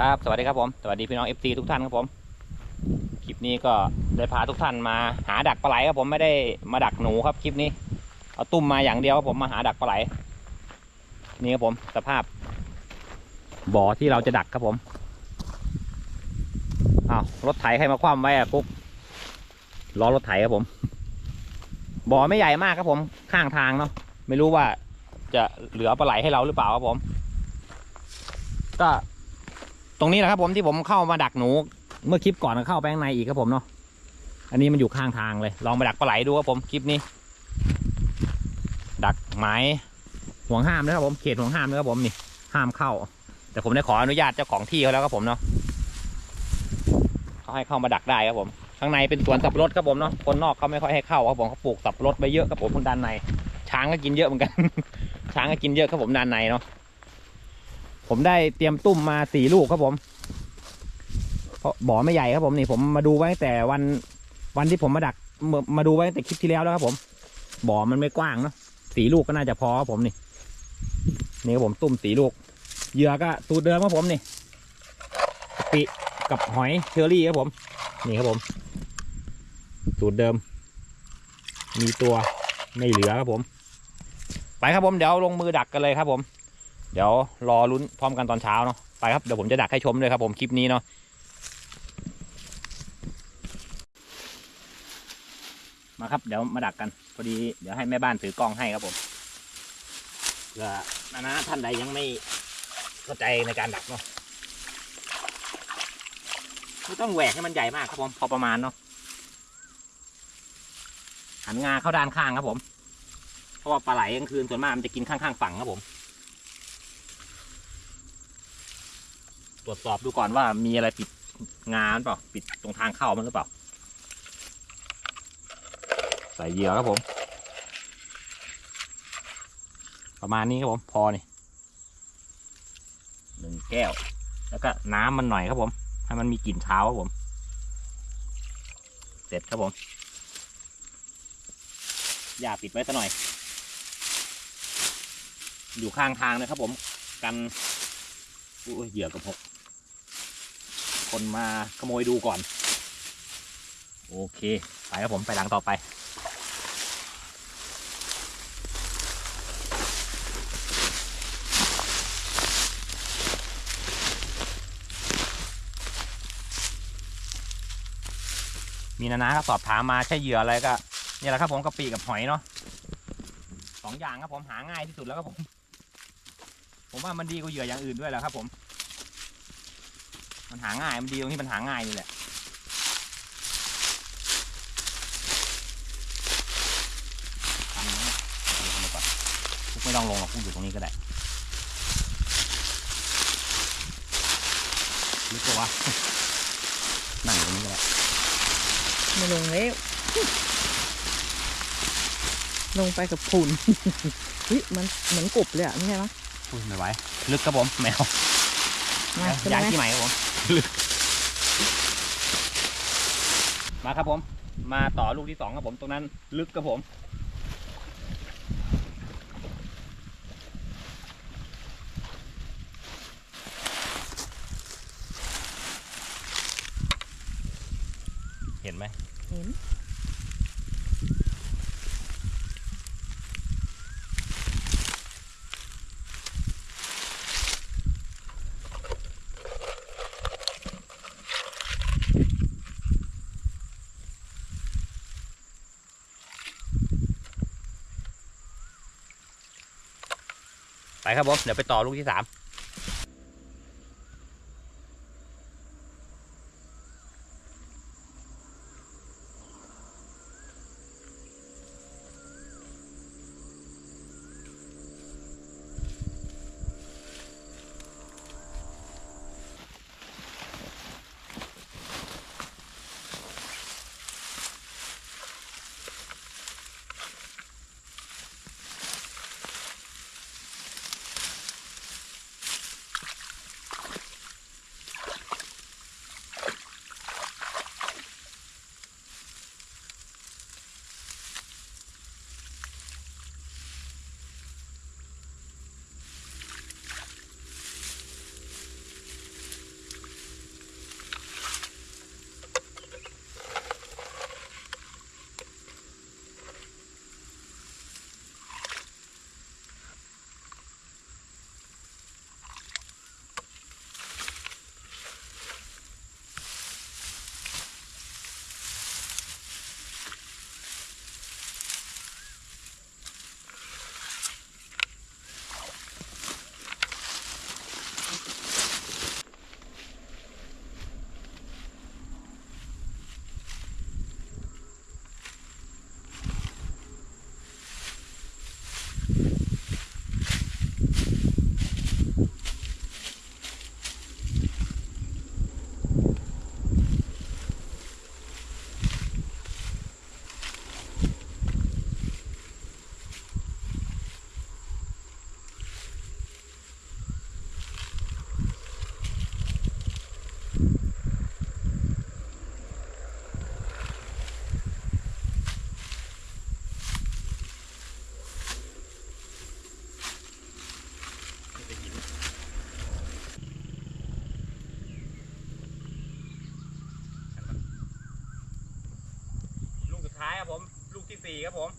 ครับ สวัสดีครับผม สวัสดีพี่น้อง FC ทุกท่านครับผม คลิปนี้ก็ได้พาทุกท่านมาหาดักปลาไหลครับผมไม่ได้มาดักหนูครับคลิปนี้ เอาตุ้มมาอย่างเดียวครับผมมาหาดักปลาไหล นี่ครับผมสภาพบ่อที่เราจะดักครับผมอ้าวรถไถใครมาคว่ำไว้อะกุ๊กล้อรถไถครับผม บ่อไม่ใหญ่มากครับผม ข้างทางเนาะไม่รู้ว่าจะเหลือปลาไหลให้เราหรือเปล่าครับผม ก็ ตรงนี้แหละครับผมที่ผมเข้ามาดักหนู เมื่อคลิปก่อนก็เข้าไปข้างในอีกครับผมเนาะอันนี้มันอยู่ข้างทางเลย ลองไปดักปลาไหลดูครับผมคลิปนี้ ดักไม้ห่วงห้ามนะครับผมเขตห่วงห้ามนะครับผมนี่ห้ามเข้า แต่ผมได้ขออนุญาตเจ้าของที่เขาแล้วครับผมเนาะเขาให้เข้ามาดักได้ครับผม ข้างในเป็นสวนสับปะรดครับผมเนาะคนนอกเขาไม่ค่อยให้เข้าครับผมเขาปลูกสับปะรดไปเยอะครับผมคนด้านใน ช้างก็กินเยอะเหมือนกัน ช้างก็กินเยอะครับผมด้านในเนาะ ผมได้เตรียมตุ้มมาสี่ลูกครับผมเพราะบ่อไม่ใหญ่ครับผมนี่ผมมาดูไว้แต่วันวันที่ผมมาดักมาดูไว้แต่คลิปที่แล้วแล้วครับ ผม บ่อมันไม่กว้างเนาะสี่ลูกก็น่าจะพอครับผมนี่ นี่ครับผมตุ้มสี่ลูกเหยื่อก็สูตรเดิมครับผมนี่ปิกับหอยเชอรี่ครับผม นี่ครับผม สูตรเดิม มีตัวไม่เหลือครับผม ไปครับผมเดี๋ยวลงมือดักกันเลยครับผม เดี๋ยวรอลุ้นพร้อมกันตอนเช้าเนาะไปครับเดี๋ยวผมจะดักให้ชมเลยครับผมคลิปนี้เนาะมาครับเดี๋ยวมาดักกันพอดีเดี๋ยวให้แม่บ้านถือกล้องให้ครับผมเผื่อนานะท่านใดยังไม่เข้าใจในการดักเนาะไม่ต้องแหวกให้มันใหญ่มากครับผมพอประมาณเนาะหันงาเข้าด้านข้างครับผมเพราะว่าปลาไหลกลางคืนส่วนมากมันจะกินข้างๆฝั่งครับผม ตรวจสอบดูก่อนว่ามีอะไรปิดงานเปล่า ปิดตรงทางเข้ามันหรือเปล่า ใส่เหยื่อครับผม ประมาณนี้ครับผมพอนี่หนึ่งแก้ว แล้วก็น้ำมันหน่อยครับผม ให้มันมีกลิ่นเท้าครับผม เสร็จครับผม อย่าปิดไว้ซะหน่อย อยู่ข้างทางนะครับผม กันอุ้ยเหยื่อกับหก คนมาขโมยดูก่อน โอเค ไปครับผมไปหลังต่อไปมีนานาก็สอบถามมาใช่เหยื่ออะไรก็เนี่ยแหละครับผมกะปิกับหอยเนาะสองอย่างครับผมหาง่ายที่สุดแล้วครับผม ผมว่ามันดีกว่าเหยื่ออย่างอื่นด้วยแหละครับผม มันหาง่ายมันดีตรงที่มันหาง่ายนี่แหละทำนะทำไปก่อนพวกไม่ต้องลงหรอกพวกอยู่ตรงนี้ก็ได้ลึกกว่านั่งอยู่ตรงนี้ก็ได้ไม่ลงแล้วลงไปกับผุนเฮ้ยมันเหมือนกบเลยอะไม่ใช่ไหมอุ้ยไม่ไหว ลึกครับผมแมว มาใช่ไหม ย้ายที่ใหม่ครับผมลึกมาครับผม มาต่อลูกที่สองครับผม ตรงนั้นลึกครับผม เห็นไหม เห็น ไป ครับผม เดี๋ยวไปต่อลูกที่สามม ลูกที่สี่ครับผม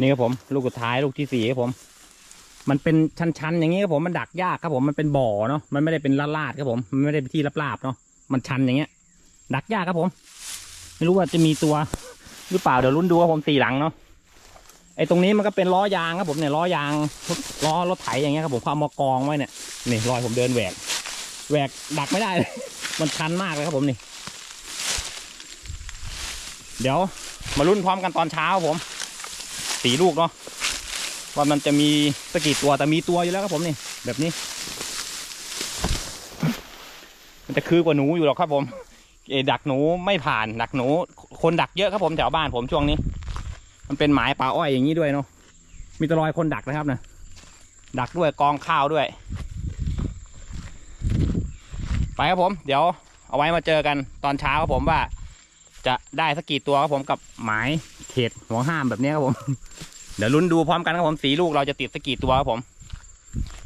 นี่ครับผมลูกสุดท้ายลูกที่สี่ครับผม มันเป็นชันๆอย่างนี้ครับผมมันดักยากครับผมมันเป็นบ่อเนาะมันไม่ได้เป็นลาดๆครับผมมันไม่ได้เป็นที่ราบๆเนาะมันชันอย่างเงี้ย ดักยากครับผม ไม่รู้ว่าจะมีตัว หรือเปล่าเดี๋ยวลุ้นดูครับผมสี่หลังเนาะไอ้ตรงนี้มันก็เป็นล้อยางครับผมเนี่ยล้อยางล้อรถไถอย่างเงี้ยครับผมเขาเอามากองไว้เนี่ยนี่รอยผมเดินแหวกแหวกดักไม่ได้เลย มันชันมากเลยครับผมนี่ เดี๋ยวมาลุ้นพร้อมกันตอนเช้าครับผมสีลูกเนาะว่ามันจะมีสักกี่ตัวแต่มีตัวอยู่แล้วครับผมนี่ แบบนี้ มันจะคือกว่าหนูอยู่หรอกครับผม ดักหนูไม่ผ่านดักหนู คนดักเยอะครับผมแถวบ้านผมช่วงนี้ มันเป็นหมายป่าอ้อยอย่างนี้ด้วยเนาะมีแตรอยคนดักนะครับนะดักด้วยกองข้าวด้วย ไปครับผม เดี๋ยวเอาไว้มาเจอกันตอนเช้าครับผมว่า จะได้สักกี่ตัวครับผมกับหมายเขตหัวห้ามแบบนี้ครับผม เดี๋ยวลุ้นดูพร้อมกันครับผมสีลูกเราจะติดสักกี่ตัวครับผม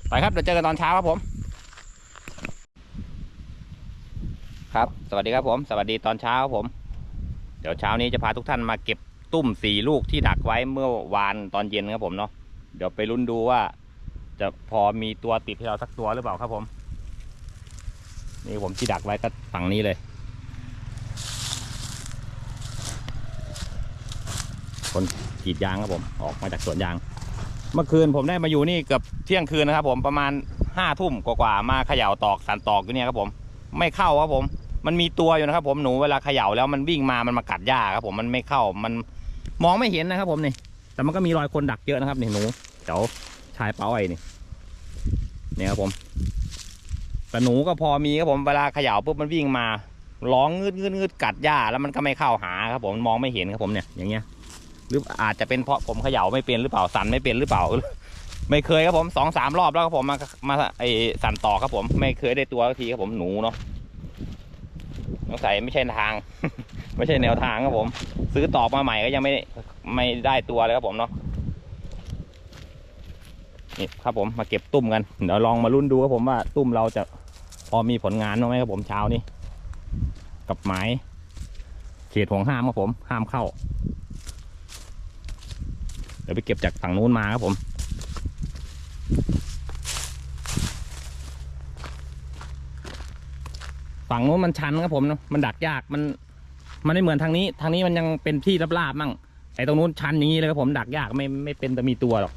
ไปครับเดี๋ยวเจอกันตอนเช้าครับผม ครับ สวัสดีครับผม สวัสดีตอนเช้าผม เดี๋ยวเช้านี้จะพาทุกท่านมาเก็บตุ้มสี่ลูกที่ดักไว้เมื่อวานตอนเย็นครับผมเนาะ เดี๋ยวไปลุ้นดูว่า จะพอมีตัวติดให้เราสักตัวหรือเปล่าครับผม นี่ผมที่ดักไว้ก็ฝั่งนี้เลย คนกรีดยางครับผม ออกมาจากสวนยาง เมื่อคืนผมได้มาอยู่นี่เกือบเที่ยงคืนนะครับผม ประมาณห้าทุ่มกว่าๆมาเขย่าตอกสันตอกอยู่เนี่ยครับผม ไม่เข้าครับผม มันมีตัวอยู่นะครับ ผมหนูเวลาเขย่าแล้วมันวิ่งมามันมากัดหญ้าครับผมมันไม่เข้ามันมองไม่เห็นนะครับ ผมนี่ แต่มันก็มีรอยคนดักเยอะนะครับนี่หนูเจ้าชายเป้าไอ้นี่เนี่ยครับผมแต่หนูก็พอมีครับผมเวลาเขย่าปุ๊บมันวิ่งมาร้องงืดงืดงืดกัดหญ้าแล้วมันก็ไม่เข้าหาครับ ผมมองไม่เห็นครับผมเนี่ยอย่างเงี้ย หรืออาจจะเป็นเพราะผมเขย่าไม่เป็นหรือเปล่าสั่นไม่เป็นหรือเปล่า ไม่เคยครับผมสองสามรอบแล้วครับผมมามาไอสั่นต่อครับผม ไม่เคยได้ตัวสักทีครับผมหนูเนาะ สงสัยไม่ใช่ทาง ไม่ใช่แนวทางครับผม ซื้อตอกมาใหม่ก็ยังไม่ไม่ได้ตัวเลยครับผมเนาะนี่ครับผมมาเก็บตุ้มกันเดี๋ยวลองมาลุ้นดูครับผมว่าตุ้มเราจะพอมีผลงานบ้างไหมครับผมเช้านี้กับหมายเขตห่วงห้ามครับผม ห้ามเข้า เดี๋ยวไปเก็บจากฝั่งนู้นมาครับผม ฝั่งนู้นมันชันครับผมเนอะมันดักยากมัน มันไม่เหมือนทางนี้ ทางนี้มันยังเป็นที่ราบๆมั่งไอ้ตรงนู้นชันอย่างนี้เลยครับผมดักยากไม่ไม่เป็นแต่มีตัวหรอก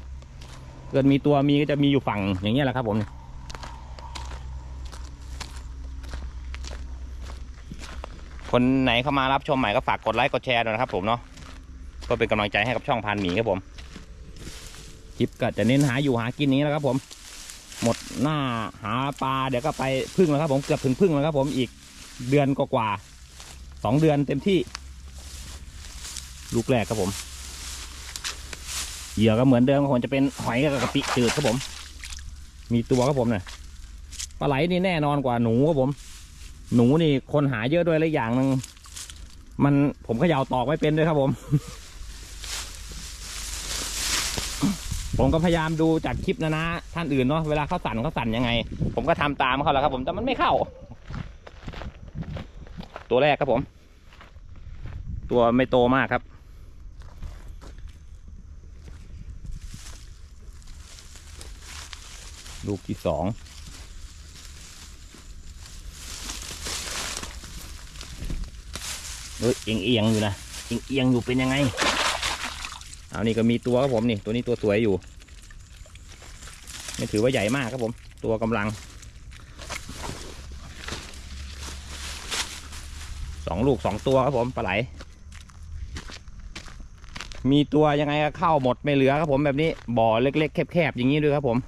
เกิดมีตัวมีก็จะมีอยู่ฝั่งอย่างเงี้ยแหละครับผมคนไหนเข้ามารับชมใหม่ก็ฝากกดไลค์กดแชร์ด้วยนะครับผมเนาะก็เป็นกำลังใจให้กับช่องพานหมีครับผมคลิปก็จะเน้นหาอยู่หากินนี้แล้วครับผม หมดหน้าหาปลาเดี๋ยวก็ไปพึ่งแล้วครับ ผมเกือบถึงพึ่งแล้วครับผมอีกเดือนกว่าๆสองเดือนเต็มที่ ลูกแรกครับผมเหยื่อก็เหมือนเดิมครับผมจะเป็นหอยกับกะปิจืดครับผม มีตัวครับผมเนี่ยปลาไหลนี่แน่นอนกว่าหนูครับผม หนูนี่คนหาเยอะด้วยและอย่างหนึ่งมันผมเขย่าตอกไม่เป็นด้วยครับผม ผมก็พยายามดูจากคลิปนะนะท่านอื่นเนาะเวลาเขาสั่นเขาสั่นยังไง ผมก็ทำตามเขาแล้วครับ ผมแต่มันไม่เข้า ตัวแรกครับผม ตัวไม่โตมากครับ ลูกที่สองเอ้ยเอียงเอียงๆอยู่นะเอียงเอียงๆอยู่เป็นยังไง เอานี่ก็มีตัวครับผมนี่ตัวนี้ตัวสวยอยู่ไม่ถือว่าใหญ่มากครับผม ตัวกำลังสองลูกสองตัวครับผมปลาไหล มีตัวยังไงก็เข้าหมดไม่เหลือครับผมแบบนี้บ่อเล็กๆแคบๆอย่างนี้ด้วยครับผม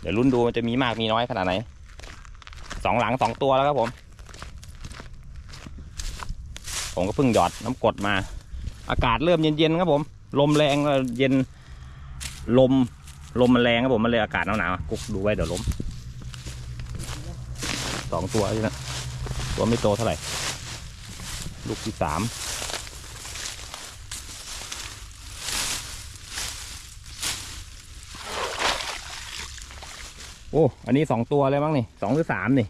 เดี๋ยวรุ่นดูมันจะมีมากมีน้อยขนาดไหนสองหลังสองตัวแล้วครับผม ผมก็เพิ่งหยอดน้ำกดมา อากาศเริ่มเย็นๆครับผม ลมแรงแล้วเย็นลมลมมันแรงครับผมมันเลยอากาศหนาวๆกุ๊กดูไว้เดี๋ยวล้มสองตัวนี่นะตัวไม่โตเท่าไหร่ ลูกที่สามโอ้ อันนี้สองตัวเลยมั้งนี่สองหรือสามนี่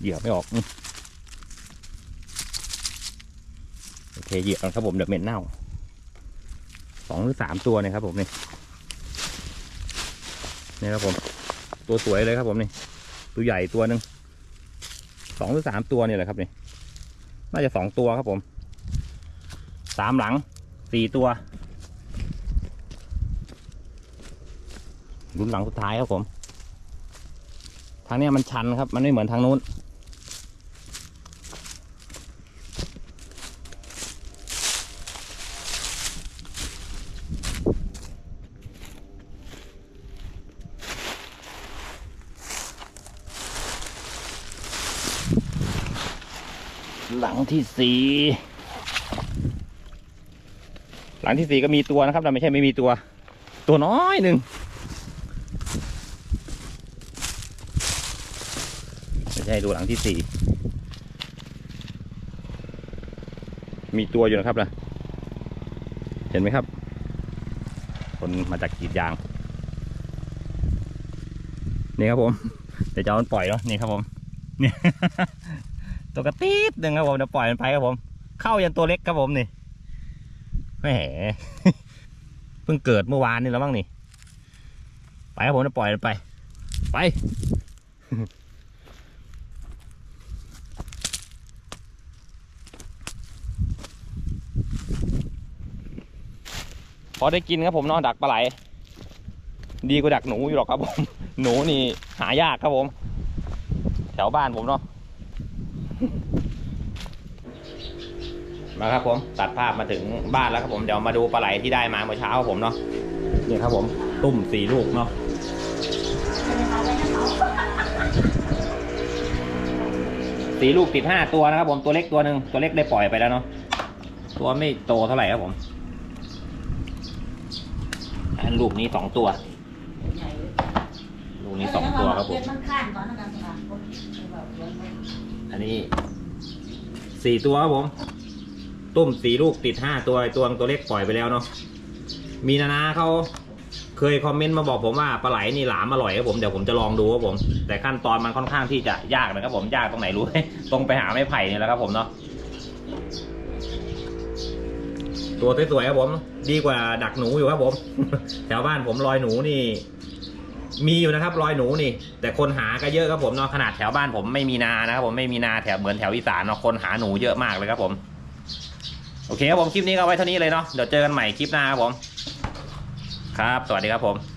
เหยียบไม่ออกโอเคเหยียบก่อครับผมเดี๋ยวเหม็นเน่าสองหรือสามตัวเนี่ยครับผมนี่นี่ครับผม ตัวสวยเลยครับผมนี่ตัวใหญ่ตัวหนึ่งสองหรือสามตัวเนี่ยแหละครับนี่น่าจะสองตัวครับผมสามหลังสี่ตัวรุ่นหลังสุดท้ายครับผม ทางนี้มันชันครับ มันไม่เหมือนทางนู้น หลังที่สี่หลังที่สี่ก็มีตัวนะครับ แต่ไม่ใช่ไม่มีตัว ตัวน้อยหนึ่ง ไม่ใช่ดูหลังที่สี่มีตัวอยู่นะครับนะเห็นไหมครับ คนมาจากกีดยาง นี่ครับผมเดี๋ยวจะเอามันปล่อยเนาะนี่ครับผมนี่ตัวกระติดหนึ่งครับผมเดี๋ยวปล่อยมันไปครับผม เข้ายันตัวเล็กครับผมนี่แหมเพิ่งเกิดเมื่อวานนี่แล้วมั้งนี่ ไปครับผมจะปล่อยมันไป ไป พอได้กินครับผมเนาะดักปลาไหล ดีกว่าดักหนูอยู่หรอกครับผม หนูนี่หายากครับผม แถวบ้านผมเนาะมาครับผมตัดภาพมาถึงบ้านแล้วครับผมเดี๋ยวมาดูปลาไหลที่ได้มาเมื่อเช้าครับผมเนาะนี่ครับผมตุ้มสี่ลูกเนาะสี่ลูกติดห้าตัวนะครับผมตัวเล็กตัวหนึ่งตัวเล็กได้ปล่อยไปแล้วเนาะตัวไม่โตเท่าไหร่ครับผม ลูกนี้สองตัว ลูกนี้สองตัวครับผม อันนี้สี่ตัวครับผม ตุ้มสี่ลูกติดห้าตัวตัวตัวเล็กปล่อยไปแล้วเนาะ มีนานาเขาเคยคอมเมนต์มาบอกผมว่าปลาไหลนี่หลามอร่อยครับผมเดี๋ยวผมจะลองดูครับผม แต่ขั้นตอนมันค่อนข้างที่จะยากนะครับผมยากตรงไหนรู้ไหมตรงไปหาไม้ไผ่นี่แหละครับผมเนาะ ตัวสวยๆครับผม ดีกว่าดักหนูอยู่ครับผม แถวบ้านผมรอยหนูนี่ มีอยู่นะครับ รอยหนูนี่ แต่คนหาก็เยอะครับผมเนาะขนาดแถวบ้านผมไม่มีนานะครับผมไม่มีนาแถวเหมือนแถวอีสานเนาะคนหาหนูเยอะมากเลยครับผมโอเคครับผมคลิปนี้ก็ไว้เท่านี้เลยเนาะเดี๋ยวเจอกันใหม่คลิปหน้าครับผม ครับ สวัสดีครับผม